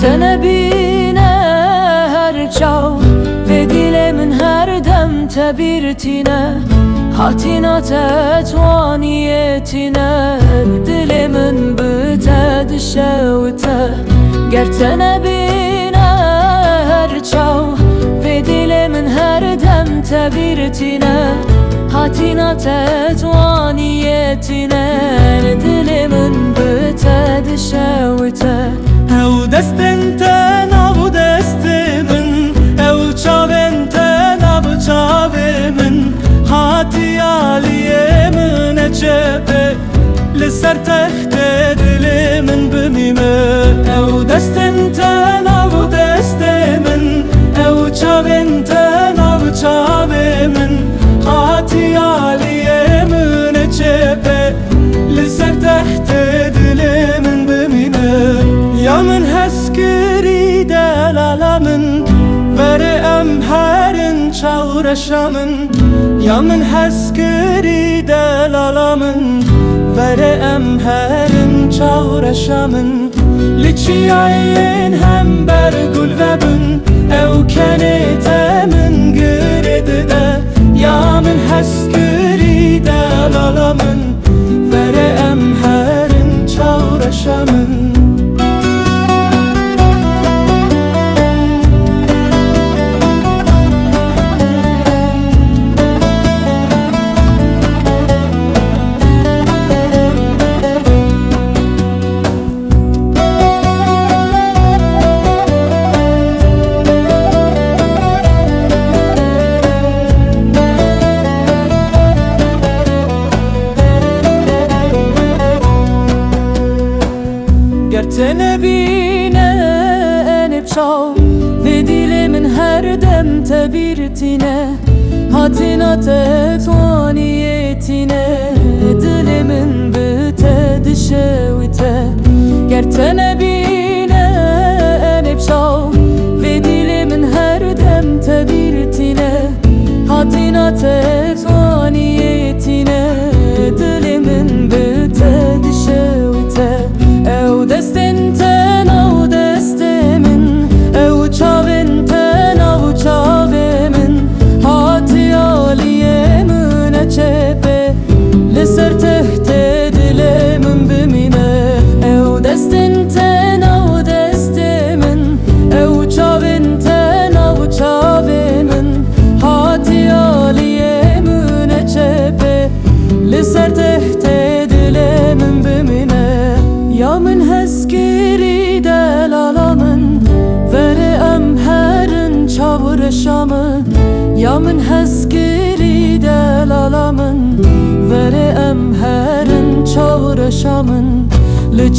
Gertene bine her çav Ve dilemin her dem tebirtine Hatina tetvaniyetine Dilimin büte dişevte Gertene bine her çav Ve dilimin her dem tebirtine Hatina tetvaniyetine Dilimin büte dişevte Ew destên te nav destê min Ew çavên te nav çavê min Hatiya liyê min e çepê Li ser textê dilê min min Vere em herin çawreşa min Ya min heskirî delala min Vere em herin çawreşa min Li çiyayên hem ber gul ve çav Ve dilimin her dem tebirtine Hatina tetvaniyetine Dilimin büte dişevite Gertene bine Heskiri delalamın Vere em herin çavreşamın Ya min heskiri delalamın. Vere em herin çavreşamın Li